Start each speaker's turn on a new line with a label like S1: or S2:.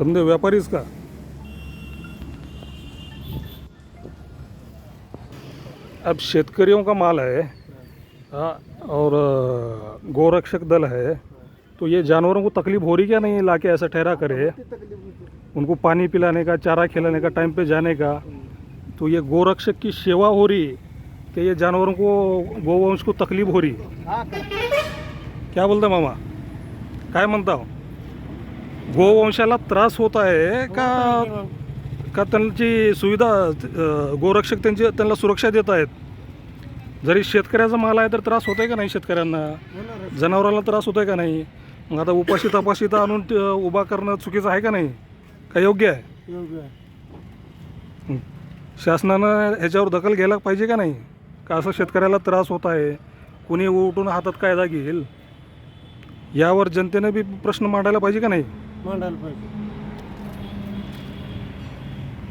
S1: समझे व्यापारीच का अब शेतकरियों का माल है हाँ, और गोरक्षक दल है तो ये जानवरों को तकलीफ़ हो रही क्या नहीं लाके ऐसा ठहरा करे? उनको पानी पिलाने का चारा खिलाने का टाइम पे जाने का। तो ये गोरक्षक की सेवा हो रही कि ये जानवरों को गोवंश को तकलीफ़ हो रही? क्या बोलता मामा? काय म्हणता हो? गोवंशाला त्रास होत आहे का का त्यांची सुविधा गोरक्षक त्यांची त्यांना सुरक्षा देत आहेत? जरी शेतकऱ्याचा माल आहे तर त्रास होत आहे का नाही शेतकऱ्यांना? जनावरांना त्रास होत आहे का नाही? मग आता उपाशी तपाशी तर आणून उभा करणं चुकीचं आहे का नाही? का योग्य आहे. हं. शासनानं ह्याच्यावर दखल घ्यायला पाहिजे का नाही? का असं शेतकऱ्याला त्रास होत आहे? कुणी उठून हातात कायदा घेईल? यावर जनतेने बी प्रश्न मांडायला पाहिजे का नाही?
S2: मांडायला पाहिजे.